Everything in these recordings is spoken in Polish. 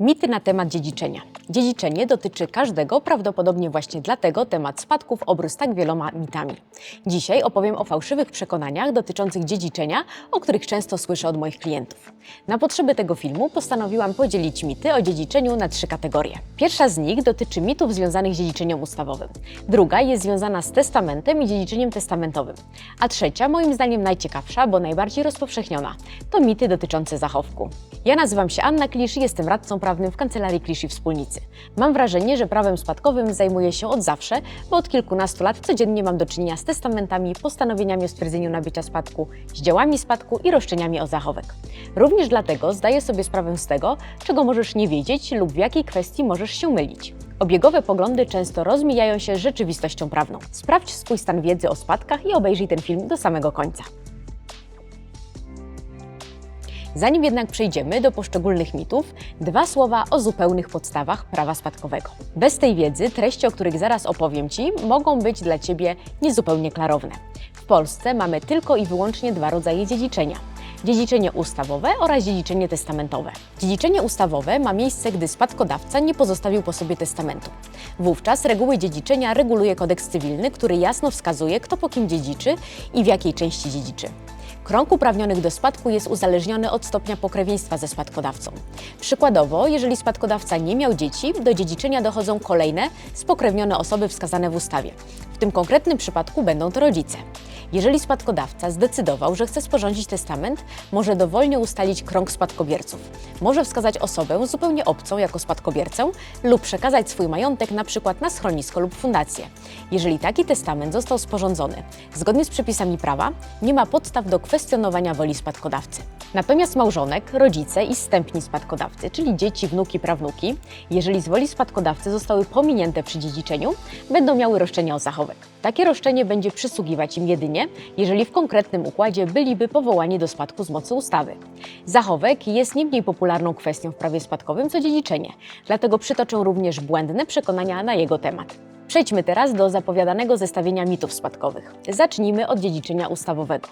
Mity na temat dziedziczenia. Dziedziczenie dotyczy każdego, prawdopodobnie właśnie dlatego temat spadków obrósł tak wieloma mitami. Dzisiaj opowiem o fałszywych przekonaniach dotyczących dziedziczenia, o których często słyszę od moich klientów. Na potrzeby tego filmu postanowiłam podzielić mity o dziedziczeniu na trzy kategorie. Pierwsza z nich dotyczy mitów związanych z dziedziczeniem ustawowym. Druga jest związana z testamentem i dziedziczeniem testamentowym. A trzecia, moim zdaniem najciekawsza, bo najbardziej rozpowszechniona, to mity dotyczące zachowku. Ja nazywam się Anna Klisz i jestem radcą prawnym w kancelarii Klisz i Wspólnicy. Mam wrażenie, że prawem spadkowym zajmuję się od zawsze, bo od kilkunastu lat codziennie mam do czynienia z testamentami, postanowieniami o stwierdzeniu nabycia spadku, z działami spadku i roszczeniami o zachowek. Również dlatego zdaję sobie sprawę z tego, czego możesz nie wiedzieć lub w jakiej kwestii możesz się mylić. Obiegowe poglądy często rozmijają się z rzeczywistością prawną. Sprawdź swój stan wiedzy o spadkach i obejrzyj ten film do samego końca. Zanim jednak przejdziemy do poszczególnych mitów, dwa słowa o zupełnych podstawach prawa spadkowego. Bez tej wiedzy treści, o których zaraz opowiem Ci, mogą być dla Ciebie niezupełnie klarowne. W Polsce mamy tylko i wyłącznie dwa rodzaje dziedziczenia. Dziedziczenie ustawowe oraz dziedziczenie testamentowe. Dziedziczenie ustawowe ma miejsce, gdy spadkodawca nie pozostawił po sobie testamentu. Wówczas reguły dziedziczenia reguluje kodeks cywilny, który jasno wskazuje, kto po kim dziedziczy i w jakiej części dziedziczy. Krąg uprawnionych do spadku jest uzależniony od stopnia pokrewieństwa ze spadkodawcą. Przykładowo, jeżeli spadkodawca nie miał dzieci, do dziedziczenia dochodzą kolejne spokrewnione osoby wskazane w ustawie. W tym konkretnym przypadku będą to rodzice. Jeżeli spadkodawca zdecydował, że chce sporządzić testament, może dowolnie ustalić krąg spadkobierców. Może wskazać osobę zupełnie obcą jako spadkobiercę lub przekazać swój majątek na przykład na schronisko lub fundację. Jeżeli taki testament został sporządzony zgodnie z przepisami prawa, nie ma podstaw do kwestionowania woli spadkodawcy. Natomiast małżonek, rodzice i zstępni spadkodawcy, czyli dzieci, wnuki, prawnuki, jeżeli z woli spadkodawcy zostały pominięte przy dziedziczeniu, będą miały roszczenie o zachowek. Takie roszczenie będzie przysługiwać im jedynie, jeżeli w konkretnym układzie byliby powołani do spadku z mocy ustawy. Zachowek jest nie mniej popularną kwestią w prawie spadkowym co dziedziczenie, dlatego przytoczę również błędne przekonania na jego temat. Przejdźmy teraz do zapowiadanego zestawienia mitów spadkowych. Zacznijmy od dziedziczenia ustawowego.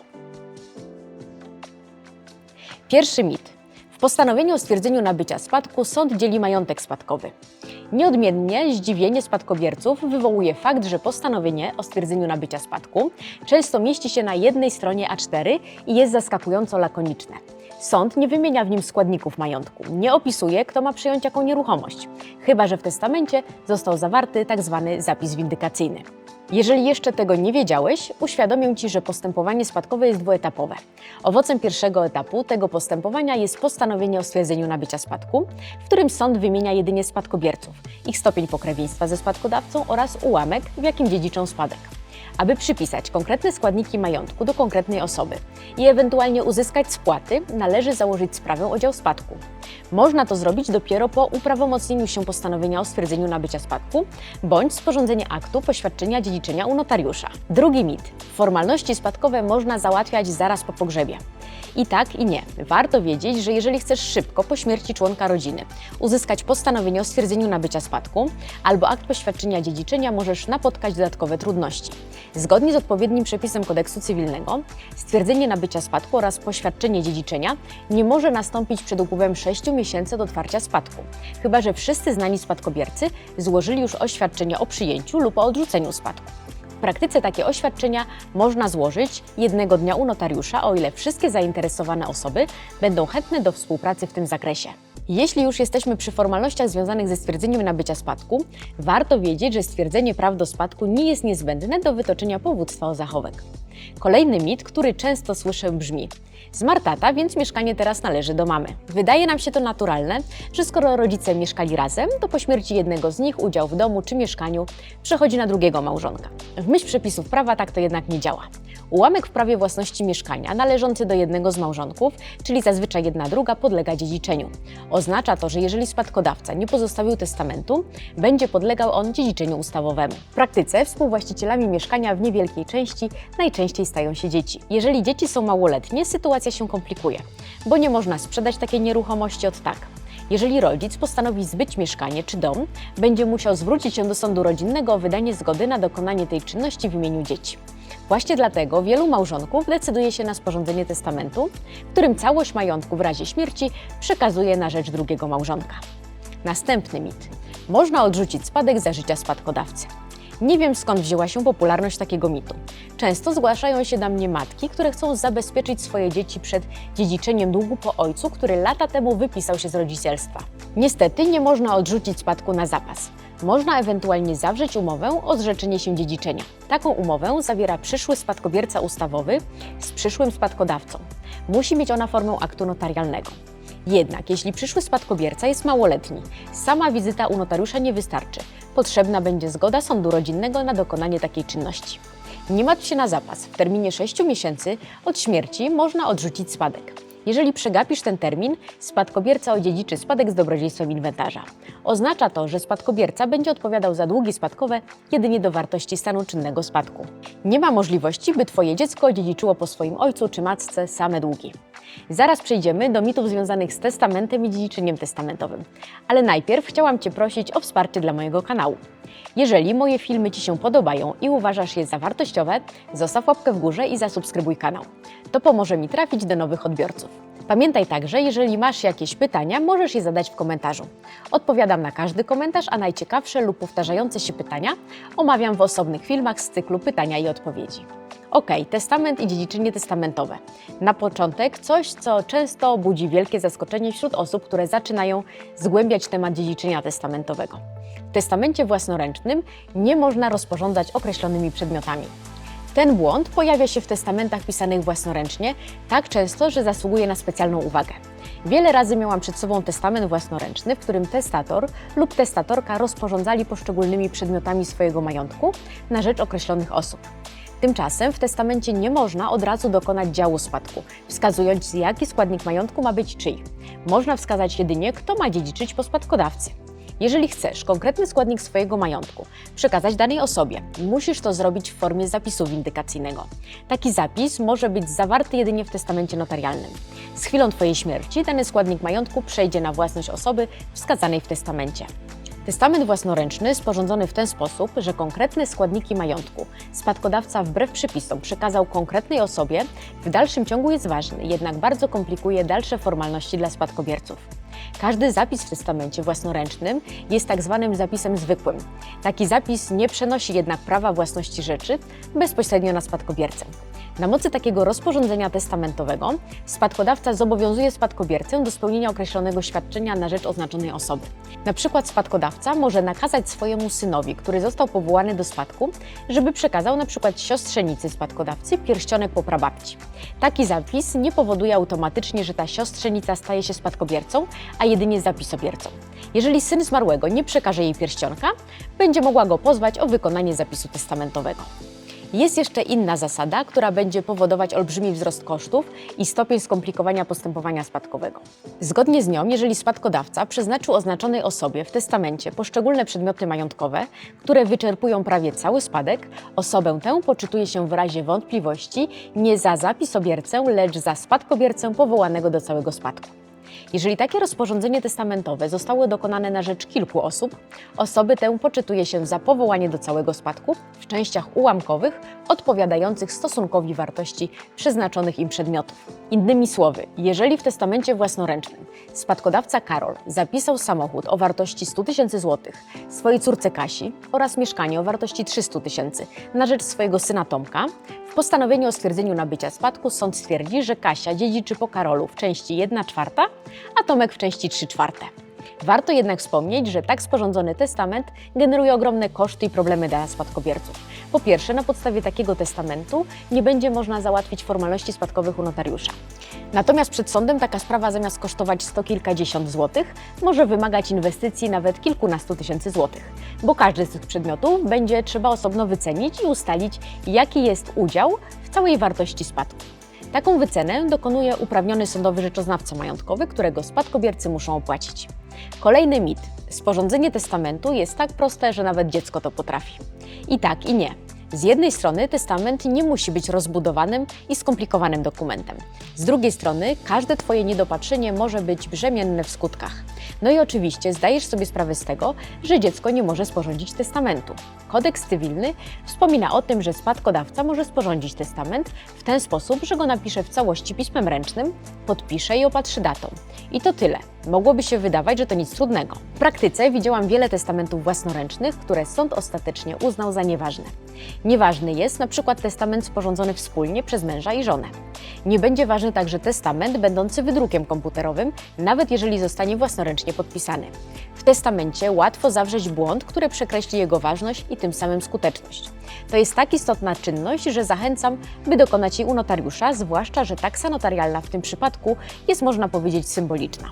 Pierwszy mit. W postanowieniu o stwierdzeniu nabycia spadku sąd dzieli majątek spadkowy. Nieodmiennie zdziwienie spadkobierców wywołuje fakt, że postanowienie o stwierdzeniu nabycia spadku często mieści się na jednej stronie A4 i jest zaskakująco lakoniczne. Sąd nie wymienia w nim składników majątku, nie opisuje, kto ma przejąć jaką nieruchomość, chyba że w testamencie został zawarty tzw. zapis windykacyjny. Jeżeli jeszcze tego nie wiedziałeś, uświadomię Ci, że postępowanie spadkowe jest dwuetapowe. Owocem pierwszego etapu tego postępowania jest postanowienie o stwierdzeniu nabycia spadku, w którym sąd wymienia jedynie spadkobierców, ich stopień pokrewieństwa ze spadkodawcą oraz ułamek, w jakim dziedziczą spadek. Aby przypisać konkretne składniki majątku do konkretnej osoby i ewentualnie uzyskać spłaty, należy założyć sprawę o dział spadku. Można to zrobić dopiero po uprawomocnieniu się postanowienia o stwierdzeniu nabycia spadku bądź sporządzenie aktu poświadczenia dziedziczenia u notariusza. Drugi mit. Formalności spadkowe można załatwiać zaraz po pogrzebie. I tak, i nie. Warto wiedzieć, że jeżeli chcesz szybko po śmierci członka rodziny uzyskać postanowienie o stwierdzeniu nabycia spadku albo akt poświadczenia dziedziczenia, możesz napotkać dodatkowe trudności. Zgodnie z odpowiednim przepisem kodeksu cywilnego, stwierdzenie nabycia spadku oraz poświadczenie dziedziczenia nie może nastąpić przed upływem 6 miesięcy od otwarcia spadku, chyba że wszyscy znani spadkobiercy złożyli już oświadczenie o przyjęciu lub o odrzuceniu spadku. Praktyce takie oświadczenia można złożyć jednego dnia u notariusza, o ile wszystkie zainteresowane osoby będą chętne do współpracy w tym zakresie. Jeśli już jesteśmy przy formalnościach związanych ze stwierdzeniem nabycia spadku, warto wiedzieć, że stwierdzenie praw do spadku nie jest niezbędne do wytoczenia powództwa o zachowek. Kolejny mit, który często słyszę brzmi: Zmarł tata, więc mieszkanie teraz należy do mamy. Wydaje nam się to naturalne, że skoro rodzice mieszkali razem, to po śmierci jednego z nich udział w domu czy mieszkaniu przechodzi na drugiego małżonka. W myśl przepisów prawa tak to jednak nie działa. Ułamek w prawie własności mieszkania należący do jednego z małżonków, czyli zazwyczaj jedna druga, podlega dziedziczeniu. Oznacza to, że jeżeli spadkodawca nie pozostawił testamentu, będzie podlegał on dziedziczeniu ustawowemu. W praktyce współwłaścicielami mieszkania w niewielkiej części najczęściej stają się dzieci. Jeżeli dzieci są małoletnie, sytuacja się komplikuje, bo nie można sprzedać takiej nieruchomości od tak. Jeżeli rodzic postanowi zbyć mieszkanie czy dom, będzie musiał zwrócić się do sądu rodzinnego o wydanie zgody na dokonanie tej czynności w imieniu dzieci. Właśnie dlatego wielu małżonków decyduje się na sporządzenie testamentu, którym całość majątku w razie śmierci przekazuje na rzecz drugiego małżonka. Następny mit. Można odrzucić spadek za życia spadkodawcy. Nie wiem skąd wzięła się popularność takiego mitu. Często zgłaszają się do mnie matki, które chcą zabezpieczyć swoje dzieci przed dziedziczeniem długu po ojcu, który lata temu wypisał się z rodzicielstwa. Niestety nie można odrzucić spadku na zapas. Można ewentualnie zawrzeć umowę o zrzeczenie się dziedziczenia. Taką umowę zawiera przyszły spadkobierca ustawowy z przyszłym spadkodawcą. Musi mieć ona formę aktu notarialnego. Jednak jeśli przyszły spadkobierca jest małoletni, sama wizyta u notariusza nie wystarczy. Potrzebna będzie zgoda sądu rodzinnego na dokonanie takiej czynności. Nie martw się na zapas. W terminie 6 miesięcy od śmierci można odrzucić spadek. Jeżeli przegapisz ten termin, spadkobierca odziedziczy spadek z dobrodziejstwem inwentarza. Oznacza to, że spadkobierca będzie odpowiadał za długi spadkowe jedynie do wartości stanu czynnego spadku. Nie ma możliwości, by Twoje dziecko odziedziczyło po swoim ojcu czy matce same długi. Zaraz przejdziemy do mitów związanych z testamentem i dziedziczeniem testamentowym. Ale najpierw chciałam Cię prosić o wsparcie dla mojego kanału. Jeżeli moje filmy Ci się podobają i uważasz je za wartościowe, zostaw łapkę w górze i zasubskrybuj kanał. To pomoże mi trafić do nowych odbiorców. Pamiętaj także, jeżeli masz jakieś pytania, możesz je zadać w komentarzu. Odpowiadam na każdy komentarz, a najciekawsze lub powtarzające się pytania omawiam w osobnych filmach z cyklu pytania i odpowiedzi. Ok, testament i dziedziczenie testamentowe. Na początek coś, co często budzi wielkie zaskoczenie wśród osób, które zaczynają zgłębiać temat dziedziczenia testamentowego. W testamencie własnoręcznym nie można rozporządzać określonymi przedmiotami. Ten błąd pojawia się w testamentach pisanych własnoręcznie tak często, że zasługuje na specjalną uwagę. Wiele razy miałam przed sobą testament własnoręczny, w którym testator lub testatorka rozporządzali poszczególnymi przedmiotami swojego majątku na rzecz określonych osób. Tymczasem w testamencie nie można od razu dokonać działu spadku, wskazując jaki składnik majątku ma być czyj. Można wskazać jedynie, kto ma dziedziczyć po spadkodawcy. Jeżeli chcesz konkretny składnik swojego majątku przekazać danej osobie, musisz to zrobić w formie zapisu windykacyjnego. Taki zapis może być zawarty jedynie w testamencie notarialnym. Z chwilą Twojej śmierci dany składnik majątku przejdzie na własność osoby wskazanej w testamencie. Testament własnoręczny sporządzony w ten sposób, że konkretne składniki majątku spadkodawca wbrew przepisom przekazał konkretnej osobie, w dalszym ciągu jest ważny, jednak bardzo komplikuje dalsze formalności dla spadkobierców. Każdy zapis w testamencie własnoręcznym jest tak zwanym zapisem zwykłym. Taki zapis nie przenosi jednak prawa własności rzeczy bezpośrednio na spadkobiercę. Na mocy takiego rozporządzenia testamentowego spadkodawca zobowiązuje spadkobiercę do spełnienia określonego świadczenia na rzecz oznaczonej osoby. Na przykład spadkodawca może nakazać swojemu synowi, który został powołany do spadku, żeby przekazał na przykład siostrzenicy spadkodawcy pierścionek po prababci. Taki zapis nie powoduje automatycznie, że ta siostrzenica staje się spadkobiercą, a jedynie zapisobiercą. Jeżeli syn zmarłego nie przekaże jej pierścionka, będzie mogła go pozwać o wykonanie zapisu testamentowego. Jest jeszcze inna zasada, która będzie powodować olbrzymi wzrost kosztów i stopień skomplikowania postępowania spadkowego. Zgodnie z nią, jeżeli spadkodawca przeznaczył oznaczonej osobie w testamencie poszczególne przedmioty majątkowe, które wyczerpują prawie cały spadek, osobę tę poczytuje się w razie wątpliwości nie za zapisobiercę, lecz za spadkobiercę powołanego do całego spadku. Jeżeli takie rozporządzenie testamentowe zostało dokonane na rzecz kilku osób, osoby tę poczytuje się za powołanie do całego spadku w częściach ułamkowych odpowiadających stosunkowi wartości przeznaczonych im przedmiotów. Innymi słowy, jeżeli w testamencie własnoręcznym spadkodawca Karol zapisał samochód o wartości 100 tysięcy złotych swojej córce Kasi oraz mieszkanie o wartości 300 tysięcy na rzecz swojego syna Tomka, w postanowieniu o stwierdzeniu nabycia spadku sąd stwierdzi, że Kasia dziedziczy po Karolu w części 1 czwarta, a Tomek w części 3 czwarte. Warto jednak wspomnieć, że tak sporządzony testament generuje ogromne koszty i problemy dla spadkobierców. Po pierwsze, na podstawie takiego testamentu nie będzie można załatwić formalności spadkowych u notariusza. Natomiast przed sądem taka sprawa zamiast kosztować sto kilkadziesiąt złotych, może wymagać inwestycji nawet kilkunastu tysięcy złotych, bo każdy z tych przedmiotów będzie trzeba osobno wycenić i ustalić, jaki jest udział w całej wartości spadku. Taką wycenę dokonuje uprawniony sądowy rzeczoznawca majątkowy, którego spadkobiercy muszą opłacić. Kolejny mit. Sporządzenie testamentu jest tak proste, że nawet dziecko to potrafi. I tak, i nie. Z jednej strony testament nie musi być rozbudowanym i skomplikowanym dokumentem. Z drugiej strony każde Twoje niedopatrzenie może być brzemienne w skutkach. No i oczywiście zdajesz sobie sprawę z tego, że dziecko nie może sporządzić testamentu. Kodeks cywilny wspomina o tym, że spadkodawca może sporządzić testament w ten sposób, że go napisze w całości pismem ręcznym, podpisze i opatrzy datą. I to tyle. Mogłoby się wydawać, że to nic trudnego. W praktyce widziałam wiele testamentów własnoręcznych, które sąd ostatecznie uznał za nieważne. Nieważny jest na przykład testament sporządzony wspólnie przez męża i żonę. Nie będzie ważny także testament będący wydrukiem komputerowym, nawet jeżeli zostanie własnoręcznie podpisany. W testamencie łatwo zawrzeć błąd, który przekreśli jego ważność i tym samym skuteczność. To jest tak istotna czynność, że zachęcam, by dokonać jej u notariusza, zwłaszcza, że taksa notarialna w tym przypadku jest, można powiedzieć, symboliczna.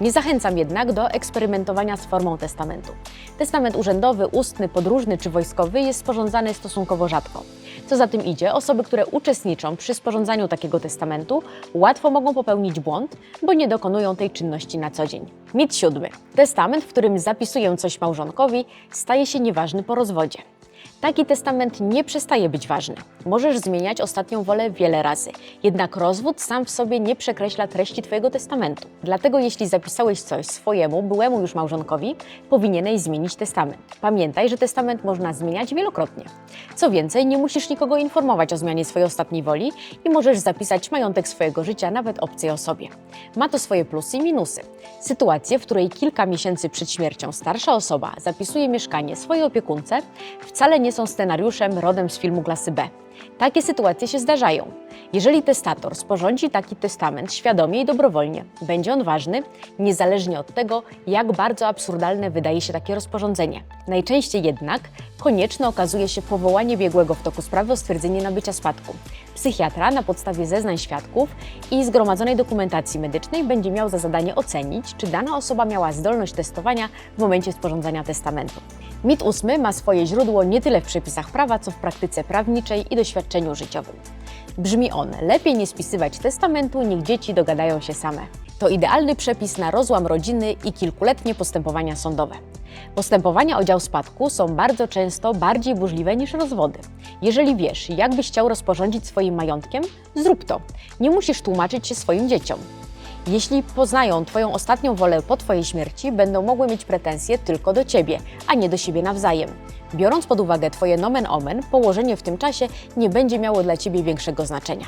Nie zachęcam jednak do eksperymentowania z formą testamentu. Testament urzędowy, ustny, podróżny czy wojskowy jest sporządzany stosunkowo rzadko. Co za tym idzie, osoby, które uczestniczą przy sporządzaniu takiego testamentu, łatwo mogą popełnić błąd, bo nie dokonują tej czynności na co dzień. Mit siódmy. Testament, w którym zapisuję coś małżonkowi, staje się nieważny po rozwodzie. Taki testament nie przestaje być ważny. Możesz zmieniać ostatnią wolę wiele razy, jednak rozwód sam w sobie nie przekreśla treści Twojego testamentu. Dlatego jeśli zapisałeś coś swojemu, byłemu już małżonkowi, powinieneś zmienić testament. Pamiętaj, że testament można zmieniać wielokrotnie. Co więcej, nie musisz nikogo informować o zmianie swojej ostatniej woli i możesz zapisać majątek swojego życia nawet obcej osobie. Ma to swoje plusy i minusy. Sytuacje, w której kilka miesięcy przed śmiercią starsza osoba zapisuje mieszkanie swojej opiekunce, wcale nie są scenariuszem rodem z filmu klasy B. Takie sytuacje się zdarzają. Jeżeli testator sporządzi taki testament świadomie i dobrowolnie, będzie on ważny, niezależnie od tego, jak bardzo absurdalne wydaje się takie rozporządzenie. Najczęściej jednak konieczne okazuje się powołanie biegłego w toku sprawy o stwierdzenie nabycia spadku. Psychiatra na podstawie zeznań świadków i zgromadzonej dokumentacji medycznej będzie miał za zadanie ocenić, czy dana osoba miała zdolność testowania w momencie sporządzania testamentu. Mit ósmy ma swoje źródło nie tyle w przepisach prawa, co w praktyce prawniczej i doświadczeniu życiowym. Brzmi on: lepiej nie spisywać testamentu, niech dzieci dogadają się same. To idealny przepis na rozłam rodziny i kilkuletnie postępowania sądowe. Postępowania o dział spadku są bardzo często bardziej burzliwe niż rozwody. Jeżeli wiesz, jak byś chciał rozporządzić swoim majątkiem, zrób to. Nie musisz tłumaczyć się swoim dzieciom. Jeśli poznają Twoją ostatnią wolę po Twojej śmierci, będą mogły mieć pretensje tylko do Ciebie, a nie do siebie nawzajem. Biorąc pod uwagę Twoje nomen omen, położenie w tym czasie nie będzie miało dla Ciebie większego znaczenia.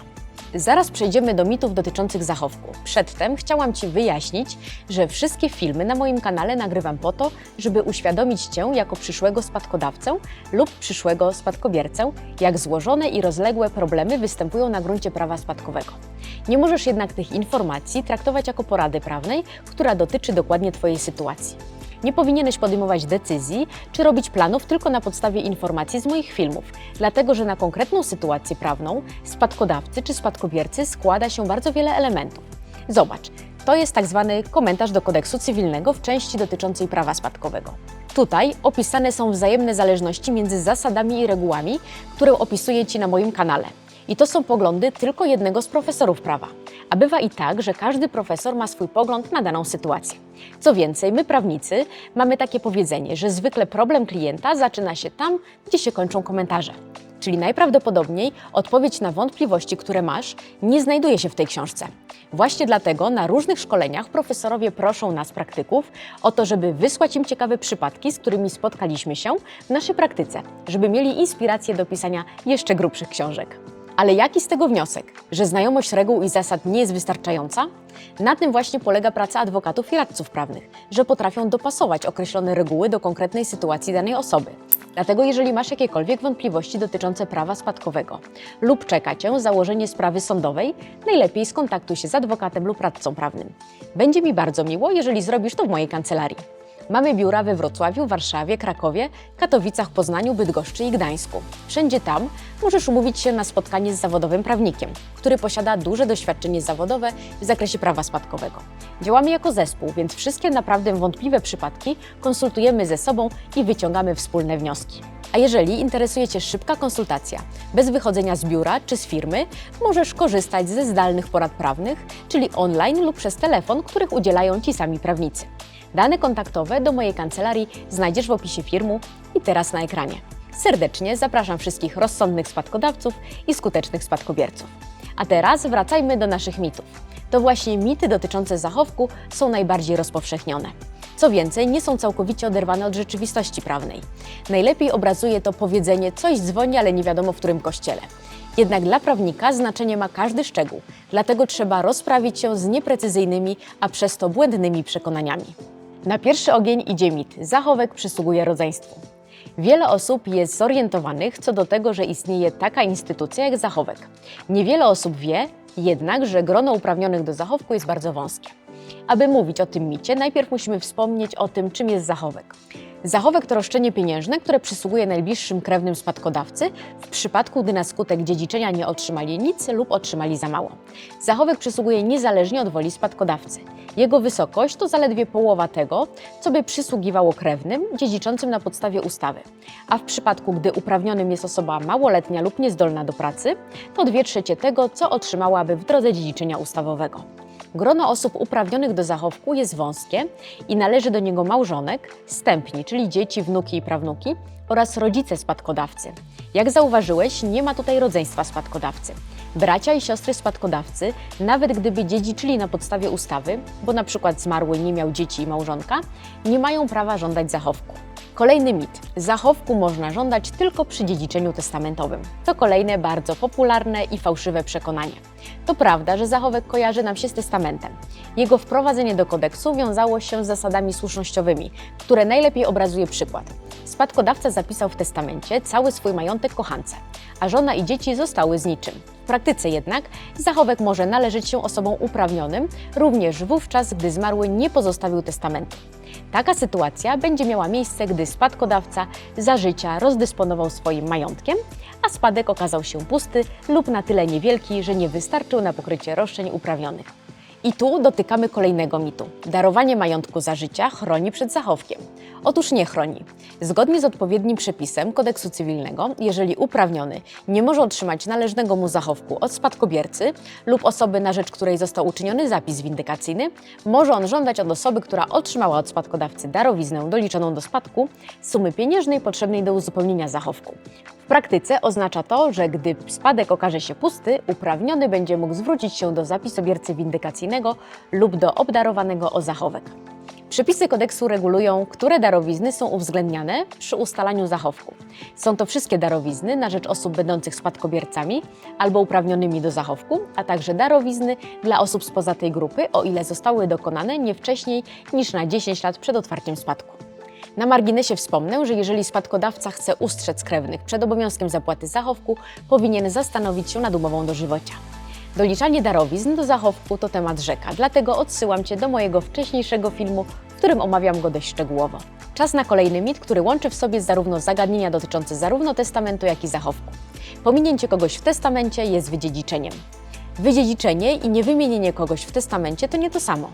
Zaraz przejdziemy do mitów dotyczących zachowku. Przedtem chciałam Ci wyjaśnić, że wszystkie filmy na moim kanale nagrywam po to, żeby uświadomić Cię jako przyszłego spadkodawcę lub przyszłego spadkobiercę, jak złożone i rozległe problemy występują na gruncie prawa spadkowego. Nie możesz jednak tych informacji traktować jako porady prawnej, która dotyczy dokładnie Twojej sytuacji. Nie powinieneś podejmować decyzji czy robić planów tylko na podstawie informacji z moich filmów, dlatego że na konkretną sytuację prawną spadkodawcy czy spadkobiercy składa się bardzo wiele elementów. Zobacz, to jest tak zwany komentarz do kodeksu cywilnego w części dotyczącej prawa spadkowego. Tutaj opisane są wzajemne zależności między zasadami i regułami, które opisuję Ci na moim kanale. I to są poglądy tylko jednego z profesorów prawa. A bywa i tak, że każdy profesor ma swój pogląd na daną sytuację. Co więcej, my prawnicy mamy takie powiedzenie, że zwykle problem klienta zaczyna się tam, gdzie się kończą komentarze. Czyli najprawdopodobniej odpowiedź na wątpliwości, które masz, nie znajduje się w tej książce. Właśnie dlatego na różnych szkoleniach profesorowie proszą nas, praktyków, o to, żeby wysłać im ciekawe przypadki, z którymi spotkaliśmy się w naszej praktyce, żeby mieli inspirację do pisania jeszcze grubszych książek. Ale jaki z tego wniosek? Że znajomość reguł i zasad nie jest wystarczająca? Na tym właśnie polega praca adwokatów i radców prawnych, że potrafią dopasować określone reguły do konkretnej sytuacji danej osoby. Dlatego jeżeli masz jakiekolwiek wątpliwości dotyczące prawa spadkowego lub czeka Cię założenie sprawy sądowej, najlepiej skontaktuj się z adwokatem lub radcą prawnym. Będzie mi bardzo miło, jeżeli zrobisz to w mojej kancelarii. Mamy biura we Wrocławiu, Warszawie, Krakowie, Katowicach, Poznaniu, Bydgoszczy i Gdańsku. Wszędzie tam możesz umówić się na spotkanie z zawodowym prawnikiem, który posiada duże doświadczenie zawodowe w zakresie prawa spadkowego. Działamy jako zespół, więc wszystkie naprawdę wątpliwe przypadki konsultujemy ze sobą i wyciągamy wspólne wnioski. A jeżeli interesuje Cię szybka konsultacja, bez wychodzenia z biura czy z firmy, możesz korzystać ze zdalnych porad prawnych, czyli online lub przez telefon, których udzielają Ci sami prawnicy. Dane kontaktowe do mojej kancelarii znajdziesz w opisie filmu i teraz na ekranie. Serdecznie zapraszam wszystkich rozsądnych spadkodawców i skutecznych spadkobierców. A teraz wracajmy do naszych mitów. To właśnie mity dotyczące zachowku są najbardziej rozpowszechnione. Co więcej, nie są całkowicie oderwane od rzeczywistości prawnej. Najlepiej obrazuje to powiedzenie coś dzwoni, ale nie wiadomo w którym kościele. Jednak dla prawnika znaczenie ma każdy szczegół, dlatego trzeba rozprawić się z nieprecyzyjnymi, a przez to błędnymi przekonaniami. Na pierwszy ogień idzie mit. Zachowek przysługuje rodzeństwu. Wiele osób jest zorientowanych co do tego, że istnieje taka instytucja jak zachowek. Niewiele osób wie jednak, że grono uprawnionych do zachowku jest bardzo wąskie. Aby mówić o tym micie, najpierw musimy wspomnieć o tym, czym jest zachowek. Zachowek to roszczenie pieniężne, które przysługuje najbliższym krewnym spadkodawcy w przypadku, gdy na skutek dziedziczenia nie otrzymali nic lub otrzymali za mało. Zachowek przysługuje niezależnie od woli spadkodawcy. Jego wysokość to zaledwie połowa tego, co by przysługiwało krewnym dziedziczącym na podstawie ustawy. A w przypadku, gdy uprawnionym jest osoba małoletnia lub niezdolna do pracy, to dwie trzecie tego, co otrzymałaby w drodze dziedziczenia ustawowego. Grono osób uprawnionych do zachowku jest wąskie i należy do niego małżonek, stępni, czyli dzieci, wnuki i prawnuki oraz rodzice spadkodawcy. Jak zauważyłeś, nie ma tutaj rodzeństwa spadkodawcy. Bracia i siostry spadkodawcy, nawet gdyby dziedziczyli na podstawie ustawy, bo na przykład zmarły nie miał dzieci i małżonka, nie mają prawa żądać zachowku. Kolejny mit. Zachowku można żądać tylko przy dziedziczeniu testamentowym. To kolejne bardzo popularne i fałszywe przekonanie. To prawda, że zachowek kojarzy nam się z testamentem. Jego wprowadzenie do kodeksu wiązało się z zasadami słusznościowymi, które najlepiej obrazuje przykład. Spadkodawca zapisał w testamencie cały swój majątek kochance, a żona i dzieci zostały z niczym. W praktyce jednak zachowek może należeć się osobom uprawnionym również wówczas, gdy zmarły nie pozostawił testamentu. Taka sytuacja będzie miała miejsce, gdy spadkodawca za życia rozdysponował swoim majątkiem, a spadek okazał się pusty lub na tyle niewielki, że nie wystarczył na pokrycie roszczeń uprawnionych. I tu dotykamy kolejnego mitu. Darowanie majątku za życia chroni przed zachowkiem. Otóż nie chroni. Zgodnie z odpowiednim przepisem kodeksu cywilnego, jeżeli uprawniony nie może otrzymać należnego mu zachowku od spadkobiercy lub osoby, na rzecz której został uczyniony zapis windykacyjny, może on żądać od osoby, która otrzymała od spadkodawcy darowiznę doliczoną do spadku, sumy pieniężnej potrzebnej do uzupełnienia zachowku. W praktyce oznacza to, że gdy spadek okaże się pusty, uprawniony będzie mógł zwrócić się do zapisobiercy windykacyjnego lub do obdarowanego o zachowek. Przepisy kodeksu regulują, które darowizny są uwzględniane przy ustalaniu zachowku. Są to wszystkie darowizny na rzecz osób będących spadkobiercami albo uprawnionymi do zachowku, a także darowizny dla osób spoza tej grupy, o ile zostały dokonane nie wcześniej niż na 10 lat przed otwarciem spadku. Na marginesie wspomnę, że jeżeli spadkodawca chce ustrzec krewnych przed obowiązkiem zapłaty zachowku, powinien zastanowić się nad umową dożywocia. Doliczanie darowizn do zachowku to temat rzeka, dlatego odsyłam Cię do mojego wcześniejszego filmu, w którym omawiam go dość szczegółowo. Czas na kolejny mit, który łączy w sobie zarówno zagadnienia dotyczące zarówno testamentu, jak i zachowku. Pominięcie kogoś w testamencie jest wydziedziczeniem. Wydziedziczenie i niewymienienie kogoś w testamencie to nie to samo.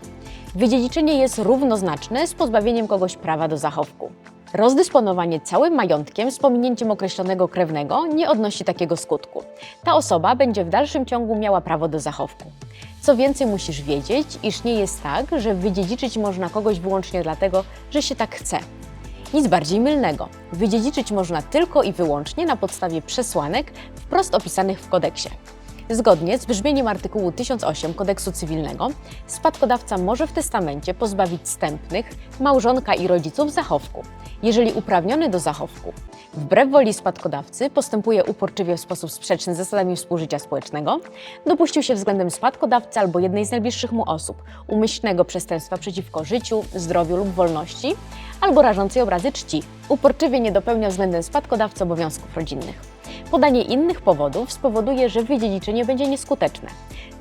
Wydziedziczenie jest równoznaczne z pozbawieniem kogoś prawa do zachowku. Rozdysponowanie całym majątkiem z pominięciem określonego krewnego nie odnosi takiego skutku. Ta osoba będzie w dalszym ciągu miała prawo do zachowku. Co więcej, musisz wiedzieć, iż nie jest tak, że wydziedziczyć można kogoś wyłącznie dlatego, że się tak chce. Nic bardziej mylnego. Wydziedziczyć można tylko i wyłącznie na podstawie przesłanek wprost opisanych w kodeksie. Zgodnie z brzmieniem artykułu 1008 Kodeksu Cywilnego, spadkodawca może w testamencie pozbawić stępnych, małżonka i rodziców zachowku, jeżeli uprawniony do zachowku, wbrew woli spadkodawcy, postępuje uporczywie w sposób sprzeczny z zasadami współżycia społecznego, dopuścił się względem spadkodawcy albo jednej z najbliższych mu osób umyślnego przestępstwa przeciwko życiu, zdrowiu lub wolności, albo rażącej obrazy czci, uporczywie nie dopełnia względem spadkodawcy obowiązków rodzinnych. Podanie innych powodów spowoduje, że wydziedziczenie będzie nieskuteczne.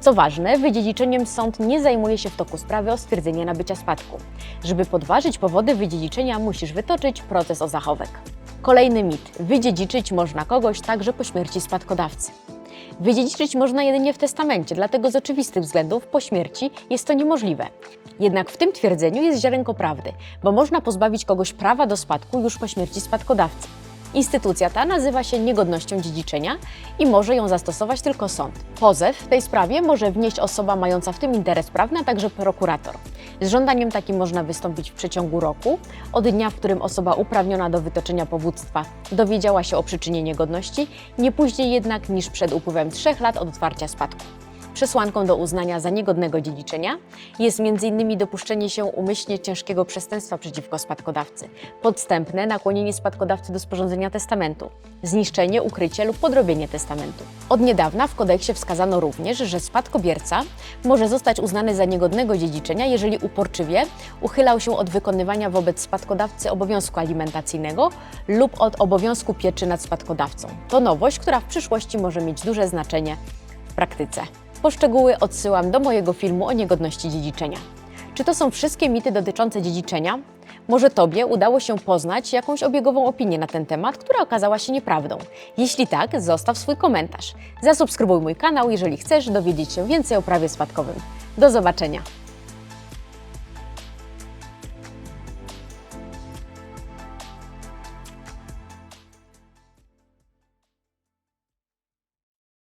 Co ważne, wydziedziczeniem sąd nie zajmuje się w toku sprawy o stwierdzenie nabycia spadku. Żeby podważyć powody wydziedziczenia, musisz wytoczyć proces o zachowek. Kolejny mit. Wydziedziczyć można kogoś także po śmierci spadkodawcy. Wydziedziczyć można jedynie w testamencie, dlatego z oczywistych względów po śmierci jest to niemożliwe. Jednak w tym twierdzeniu jest ziarenko prawdy, bo można pozbawić kogoś prawa do spadku już po śmierci spadkodawcy. Instytucja ta nazywa się niegodnością dziedziczenia i może ją zastosować tylko sąd. Pozew w tej sprawie może wnieść osoba mająca w tym interes prawny, a także prokurator. Z żądaniem takim można wystąpić w przeciągu roku, od dnia, w którym osoba uprawniona do wytoczenia powództwa dowiedziała się o przyczynie niegodności, nie później jednak niż przed upływem trzech lat od otwarcia spadku. Przesłanką do uznania za niegodnego dziedziczenia jest m.in. dopuszczenie się umyślnie ciężkiego przestępstwa przeciwko spadkodawcy, podstępne nakłonienie spadkodawcy do sporządzenia testamentu, zniszczenie, ukrycie lub podrobienie testamentu. Od niedawna w kodeksie wskazano również, że spadkobierca może zostać uznany za niegodnego dziedziczenia, jeżeli uporczywie uchylał się od wykonywania wobec spadkodawcy obowiązku alimentacyjnego lub od obowiązku pieczy nad spadkodawcą. To nowość, która w przyszłości może mieć duże znaczenie w praktyce. Po szczegóły odsyłam do mojego filmu o niegodności dziedziczenia. Czy to są wszystkie mity dotyczące dziedziczenia? Może Tobie udało się poznać jakąś obiegową opinię na ten temat, która okazała się nieprawdą? Jeśli tak, zostaw swój komentarz. Zasubskrybuj mój kanał, jeżeli chcesz dowiedzieć się więcej o prawie spadkowym. Do zobaczenia!